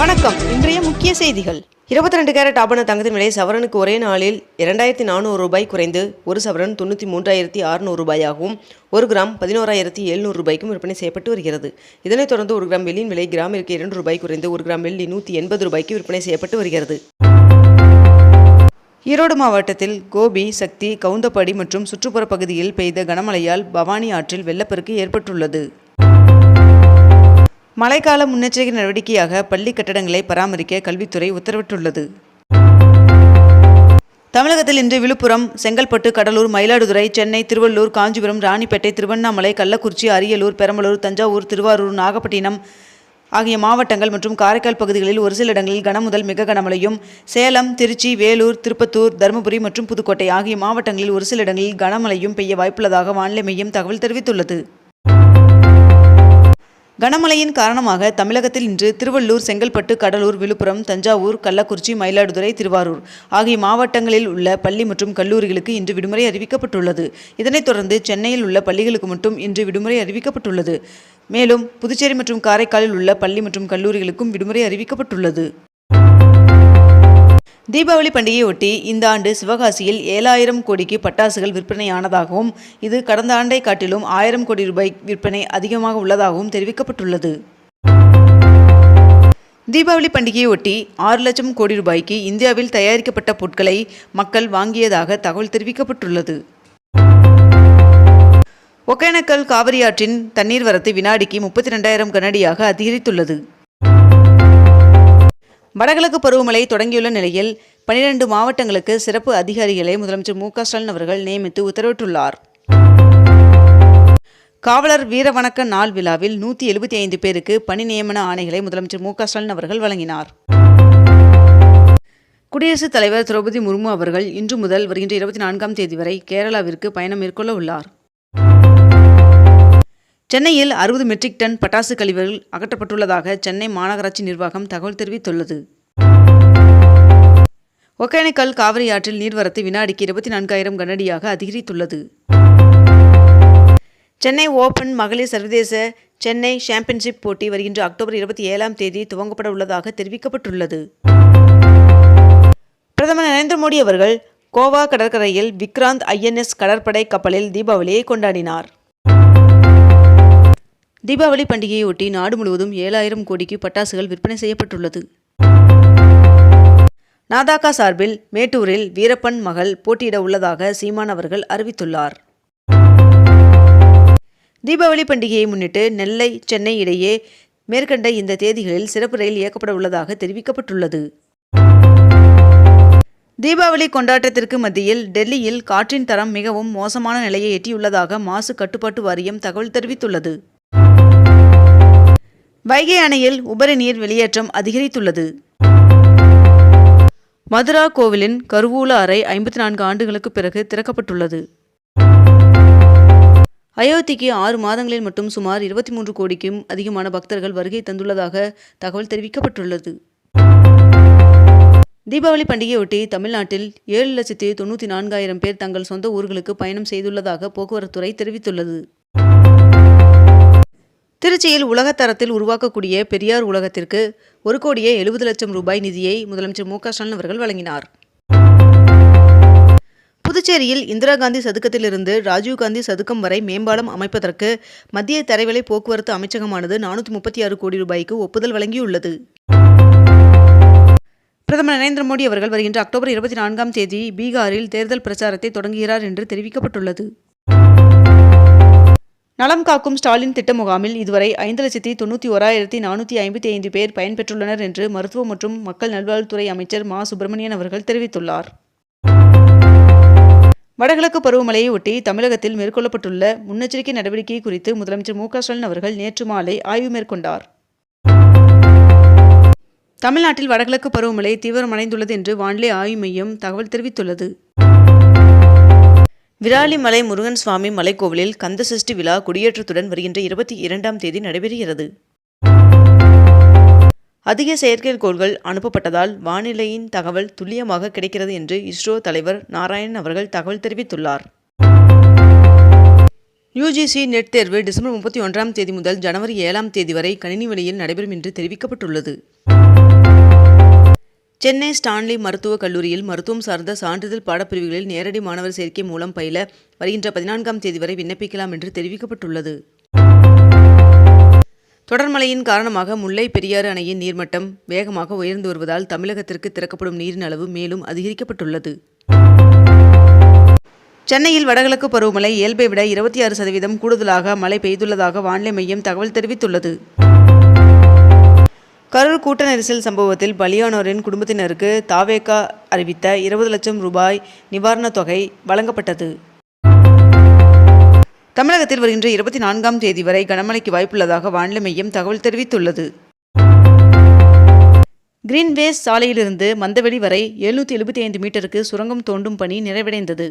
வணக்கம். இன்றைய முக்கிய செய்திகள். இருபத்தி ரெண்டு கேரட் ஆபண தங்கத்தின் விலை சவரனுக்கு ஒரே நாளில் இரண்டாயிரத்தி நானூறு ரூபாய் குறைந்து ஒரு சவரன் தொண்ணூற்றி மூன்றாயிரத்தி அறுநூறு ரூபாயாகவும் ஒரு கிராம் பதினோராயிரத்தி எழுநூறு ரூபாய்க்கும் விற்பனை செய்யப்பட்டு வருகிறது. இதனைத் தொடர்ந்து ஒரு கிராம் வெள்ளியின் விலை கிராமிற்கு இரண்டு ரூபாய் குறைந்து ஒரு கிராம் வெள்ளி நூற்றி எண்பது ரூபாய்க்கு விற்பனை செய்யப்பட்டு வருகிறது. ஈரோடு மாவட்டத்தில் கோபி சக்தி கவுந்தப்பாடி மற்றும் சுற்றுப்புற பகுதியில் பெய்த கனமழையால் பவானி ஆற்றில் வெள்ளப்பெருக்கு ஏற்பட்டுள்ளது. மழைக்கால முன்னெச்சரிக்கை நடவடிக்கையாக பள்ளி கட்டடங்களை பராமரிக்க கல்வித்துறை உத்தரவிட்டுள்ளது. தமிழகத்தில் இன்று விழுப்புரம் செங்கல்பட்டு கடலூர் மயிலாடுதுறை சென்னை திருவள்ளூர் காஞ்சிபுரம் ராணிப்பேட்டை திருவண்ணாமலை கள்ளக்குறிச்சி அரியலூர் பெரம்பலூர் தஞ்சாவூர் திருவாரூர் நாகப்பட்டினம் ஆகிய மாவட்டங்கள் மற்றும் காரைக்கால் பகுதிகளில் ஒரு சில இடங்களில் கனமுதல் மிக கனமழையும் சேலம் திருச்சி வேலூர் திருப்பத்தூர் தருமபுரி மற்றும் புதுக்கோட்டை ஆகிய மாவட்டங்களில் ஒரு சில இடங்களில் கனமழையும் பெய்ய வாய்ப்புள்ளதாக வானிலை மையம் தகவல் தெரிவித்துள்ளது. கனமழையின் காரணமாக தமிழகத்தில் இன்று திருவள்ளூர் செங்கல்பட்டு கடலூர் விழுப்புரம் தஞ்சாவூர் கள்ளக்குறிச்சி மயிலாடுதுறை திருவாரூர் ஆகிய மாவட்டங்களில் உள்ள பள்ளி மற்றும் கல்லூரிகளுக்கு இன்று விடுமுறை அறிவிக்கப்பட்டுள்ளது. இதனைத் தொடர்ந்து சென்னையில் உள்ள பள்ளிகளுக்கு மட்டும் இன்று விடுமுறை அறிவிக்கப்பட்டுள்ளது. மேலும் புதுச்சேரி மற்றும் காரைக்காலில் உள்ள பள்ளி மற்றும் கல்லூரிகளுக்கும் விடுமுறை அறிவிக்கப்பட்டுள்ளது. தீபாவளி பண்டிகையொட்டி இந்த ஆண்டு சிவகாசியில் ஏழாயிரம் கோடிக்கு பட்டாசுகள் விற்பனையானதாகவும் இது கடந்த ஆண்டை காட்டிலும் ஆயிரம் கோடி ரூபாய் விற்பனை அதிகமாக உள்ளதாகவும் தெரிவிக்கப்பட்டுள்ளது. தீபாவளி பண்டிகையொட்டி ஆறு லட்சம் கோடி ரூபாய்க்கு இந்தியாவில் தயாரிக்கப்பட்ட பொருட்களை மக்கள் வாங்கியதாக தகவல் தெரிவிக்கப்பட்டுள்ளது. ஒகேனக்கல் காவிரி ஆற்றின் தண்ணீர் வரத்து வினாடிக்கு முப்பத்தி ரெண்டாயிரம் கனடியாக அதிகரித்துள்ளது. வடகிழக்கு பருவமழை தொடங்கியுள்ள நிலையில் பனிரெண்டு மாவட்டங்களுக்கு சிறப்பு அதிகாரிகளை முதலமைச்சர் மு ஸ்டாலின் அவர்கள் நியமித்து உத்தரவிட்டுள்ளார். காவலர் வீரவணக்க நாள் விழாவில் நூற்றி எழுபத்தி ஐந்து பேருக்கு பணி நியமன ஆணைகளை முதலமைச்சர் மு ஸ்டாலின் அவர்கள் வழங்கினார். குடியரசுத் தலைவர் திரௌபதி முர்மு அவர்கள் இன்று முதல் வருகின்ற இருபத்தி நான்காம் தேதி வரை கேரளாவிற்கு பயணம் மேற்கொள்ள உள்ளார். சென்னையில் அறுபது மெட்ரிக் டன் பட்டாசு கழிவுகள் அகற்றப்பட்டுள்ளதாக சென்னை மாநகராட்சி நிர்வாகம் தகவல் தெரிவித்துள்ளது. ஒகேனக்கல் காவிரி ஆற்றில் நீர்வரத்து வினாடிக்கு இருபத்தி நான்காயிரம் கனடியாக அதிகரித்துள்ளது. சென்னை ஓபன் மகளிர் சர்வதேச சென்னை சாம்பியன்ஷிப் போட்டி வருகின்ற அக்டோபர் இருபத்தி ஏழாம் தேதி துவங்கப்பட உள்ளதாக தெரிவிக்கப்பட்டுள்ளது. பிரதமர் நரேந்திர மோடி அவர்கள் கோவா கடற்கரையில் விக்ராந்த் ஐஎன்எஸ் கடற்படை கப்பலில் தீபாவளியை கொண்டாடினார். தீபாவளி பண்டிகையொட்டி நாடு முழுவதும் ஏழாயிரம் கோடிக்கு பட்டாசுகள் விற்பனை செய்யப்பட்டுள்ளது. நாதாக்கா சார்பில் மேட்டூரில் வீரப்பன் மகள் போட்டியிட உள்ளதாக சீமான் அவர்கள் அறிவித்துள்ளார். தீபாவளி பண்டிகையை முன்னிட்டு நெல்லை சென்னை இடையே மேற்கண்ட இந்த தேதிகளில் சிறப்பு ரயில் இயக்கப்பட உள்ளதாக தெரிவிக்கப்பட்டுள்ளது. தீபாவளி கொண்டாட்டத்திற்கு மத்தியில் டெல்லியில் காற்றின் தரம் மிகவும் மோசமான நிலையை எட்டியுள்ளதாக மாசு கட்டுப்பாட்டு வாரியம் தகவல் தெரிவித்துள்ளது. வைகை அணையில் உபரி நீர் வெளியேற்றம் அதிகரித்துள்ளது. மதுரா கோவிலின் கருவூல அறை ஐம்பத்தி நான்கு ஆண்டுகளுக்கு பிறகு திறக்கப்பட்டுள்ளது. அயோத்திக்கு ஆறு மாதங்களில் மட்டும் சுமார் இருபத்தி மூன்று கோடிக்கும் அதிகமான பக்தர்கள் வருகை தந்துள்ளதாக தகவல் தெரிவிக்கப்பட்டுள்ளது. தீபாவளி பண்டிகையொட்டி தமிழ்நாட்டில் ஏழு லட்சத்தி தொண்ணூற்றி நான்காயிரம் பேர் தங்கள் சொந்த ஊர்களுக்கு பயணம் செய்துள்ளதாக போக்குவரத்துறை தெரிவித்துள்ளது. திருச்சியில் உலகத்தரத்தில் உருவாக்கக்கூடிய பெரியார் உலகத்திற்கு ஒரு கோடியே எழுபது லட்சம் ரூபாய் நிதியை முதலமைச்சர் மு க ஸ்டாலின் அவர்கள் வழங்கினார். புதுச்சேரியில் இந்திரா காந்தி சதுக்கத்திலிருந்து ராஜீவ்காந்தி சதுக்கம் வரை மேம்பாலம் அமைப்பதற்கு மத்திய தரைவிலை போக்குவரத்து அமைச்சகமானது நானூற்றி முப்பத்தி ஆறு கோடி ரூபாய்க்கு ஒப்புதல் வழங்கியுள்ளது. பிரதமர் நரேந்திர மோடி அவர்கள் வருகின்ற அக்டோபர் இருபத்தி நான்காம் தேதி பீகாரில் தேர்தல் பிரச்சாரத்தை தொடங்குகிறார் என்று தெரிவிக்கப்பட்டுள்ளது. நலம் காக்கும் ஸ்டாலின் திட்ட முகாமில் இதுவரை ஐந்து லட்சத்தி தொண்ணூற்றி ஓராயிரத்தி நானூற்றி ஐம்பத்தி ஐந்து பேர் பயன்பெற்றுள்ளனர் என்று மருத்துவ மற்றும் மக்கள் நல்வாழ்வுத்துறை அமைச்சர் மா. சுப்பிரமணியன் அவர்கள் தெரிவித்துள்ளார். வடகிழக்கு பருவமழையை ஒட்டி தமிழகத்தில் மேற்கொள்ளப்பட்டுள்ள முன்னெச்சரிக்கை நடவடிக்கை குறித்து முதலமைச்சர் மு. ஸ்டாலின் அவர்கள் நேற்று மாலை ஆய்வு மேற்கொண்டார். தமிழ்நாட்டில் வடகிழக்கு பருவமழை தீவிரமடைந்துள்ளது என்று வானிலை ஆய்வு மையம் தகவல் தெரிவித்துள்ளது. விராலிமலை முருகன் சுவாமி மலைக்கோவிலில் கந்தசஷ்டி விழா கொடியேற்றத்துடன் வருகின்ற இருபத்தி இரண்டாம் தேதி நடைபெறுகிறது. அதிக செயற்கைக்கோள்கள் அனுப்பப்பட்டதால் வானிலையின் தகவல் துல்லியமாக கிடைக்கிறது என்று இஸ்ரோ தலைவர் நாராயணன் அவர்கள் தகவல் தெரிவித்துள்ளார். யுஜிசி நெட் தேர்வு டிசம்பர் முப்பத்தி ஒன்றாம் தேதி முதல் ஜனவரி ஏழாம் தேதி வரை கணினி வழியில் நடைபெறும் என்று தெரிவிக்கப்பட்டுள்ளது. சென்னை ஸ்டான்லி மருத்துவக் கல்லூரியில் மருத்துவம் சார்ந்த சான்றிதழ் பாடப்பிரிவுகளில் நேரடி மாணவர் சேர்க்கை மூலம் பயில வருகின்ற பதினான்காம் தேதி வரை விண்ணப்பிக்கலாம் என்று தெரிவிக்கப்பட்டுள்ளது. தொடர்மழையின் காரணமாக முல்லை பெரியாறு அணையின் நீர்மட்டம் வேகமாக உயர்ந்து வருவதால் தமிழகத்திற்கு திறக்கப்படும் நீரின் அளவு மேலும் அதிகரிக்கப்பட்டுள்ளது. சென்னையில் வடகிழக்கு பருவமழை இயல்பை விட இருபத்தி ஆறு சதவீதம் கூடுதலாக மழை பெய்துள்ளதாக வானிலை மையம் தகவல் தெரிவித்துள்ளது. கரூர் கூட்ட நெரிசல் சம்பவத்தில் பலியானோரின் குடும்பத்தினருக்கு தாவேகா அறிவித்த இருபது லட்சம் ரூபாய் நிவாரணத் தொகை வழங்கப்பட்டது. தமிழகத்தில் வருகின்ற இருபத்தி நான்காம் தேதி வரை கனமழைக்கு வாய்ப்புள்ளதாக வானிலை மையம் தகவல் தெரிவித்துள்ளது. கிரீன்வேஸ் சாலையிலிருந்து மந்தவெளி வரை எழுநூற்றி எழுபத்தி ஐந்து மீட்டருக்கு சுரங்கம் தோண்டும் பணி நிறைவடைந்தது.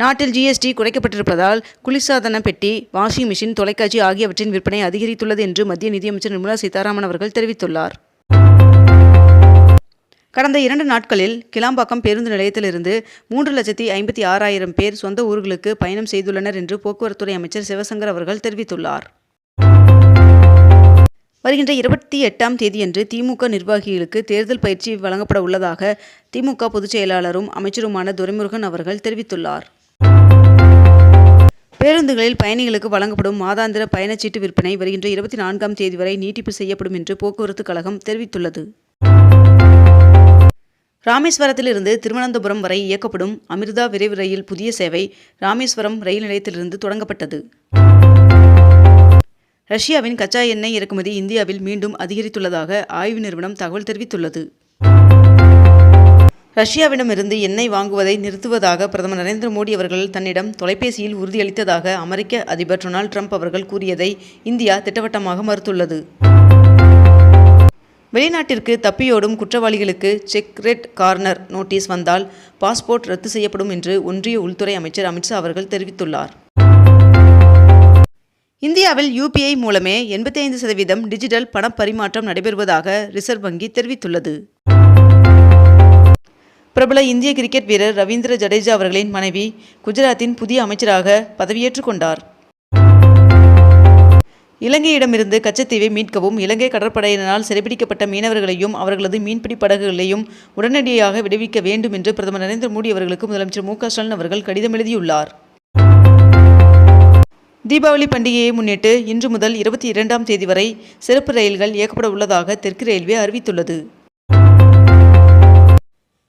நாட்டில் ஜிஎஸ்டி குறைக்கப்பட்டிருப்பதால் குளிர்சாதன பெட்டி வாஷிங் மிஷின் தொலைக்காட்சி ஆகியவற்றின் விற்பனை அதிகரித்துள்ளது என்று மத்திய நிதியமைச்சர் நிர்மலா சீதாராமன் அவர்கள் தெரிவித்துள்ளார். கடந்த இரண்டு நாட்களில் கிளாம்பாக்கம் பேருந்து நிலையத்திலிருந்து மூன்று லட்சத்தி ஐம்பத்தி ஆறாயிரம் பேர் சொந்த ஊர்களுக்கு பயணம் செய்துள்ளனர் என்று போக்குவரத்துறை அமைச்சர் சிவசங்கர் அவர்கள் தெரிவித்துள்ளார். வருகின்ற இருபத்தி எட்டாம் தேதியன்று திமுக நிர்வாகிகளுக்கு தேர்தல் பயிற்சி வழங்கப்பட உள்ளதாக திமுக பொதுச் செயலாளரும் அமைச்சருமான துரைமுருகன் அவர்கள் தெரிவித்துள்ளார். பேருந்துகளில் பயணிகளுக்கு வழங்கப்படும் மாதாந்திர பயணச்சீட்டு விற்பனை வருகின்ற இருபத்தி நான்காம் தேதி வரை நீட்டிப்பு செய்யப்படும் என்று போக்குவரத்து கழகம் தெரிவித்துள்ளது. ராமேஸ்வரத்திலிருந்து திருவனந்தபுரம் வரை இயக்கப்படும் அமிர்தா விரைவு ரயில் புதிய சேவை ராமேஸ்வரம் ரயில் நிலையத்திலிருந்து தொடங்கப்பட்டது. ரஷ்யாவின் கச்சா எண்ணெய் இறக்குமதி இந்தியாவில் மீண்டும் அதிகரித்துள்ளதாக ஆய்வு நிறுவனம் தகவல் தெரிவித்துள்ளது. ரஷ்யாவிடமிருந்து எண்ணெய் வாங்குவதை நிறுத்துவதாக பிரதமர் நரேந்திர மோடி அவர்கள் தன்னிடம் தொலைபேசியில் உறுதியளித்ததாக அமெரிக்க அதிபர் டொனால்ட் ட்ரம்ப் அவர்கள் கூறியதை இந்தியா திட்டவட்டமாக மறுத்துள்ளது. வெளிநாட்டிற்கு தப்பியோடும் குற்றவாளிகளுக்கு செக் ரெட் கார்னர் நோட்டீஸ் வந்தால் பாஸ்போர்ட் ரத்து செய்யப்படும் என்று ஒன்றிய உள்துறை அமைச்சர் அமித்ஷா அவர்கள் தெரிவித்துள்ளார். இந்தியாவில் யூபிஐ மூலமே எண்பத்தி ஐந்து சதவீதம் டிஜிட்டல் பணப்பரிமாற்றம் நடைபெறுவதாக ரிசர்வ் வங்கி தெரிவித்துள்ளது. பிரபல இந்திய கிரிக்கெட் வீரர் ரவீந்திர ஜடேஜா அவர்களின் மனைவி குஜராத்தின் புதிய அமைச்சராக பதவியேற்றுக் கொண்டார். இலங்கையிடமிருந்து கச்சத்தீவை மீட்கவும் இலங்கை கடற்படையினரால் சிறைபிடிக்கப்பட்ட மீனவர்களையும் அவர்களது மீன்பிடி படகுகளையும் உடனடியாக விடுவிக்க வேண்டும் என்று பிரதமர் நரேந்திர மோடி அவர்களுக்கு முதலமைச்சர் மு ஸ்டாலின் அவர்கள் கடிதம் எழுதியுள்ளார். தீபாவளி பண்டிகையை முன்னிட்டு இன்று முதல் இருபத்தி இரண்டாம் தேதி வரை சிறப்பு ரயில்கள் இயக்கப்பட உள்ளதாக தெற்கு ரயில்வே அறிவித்துள்ளது.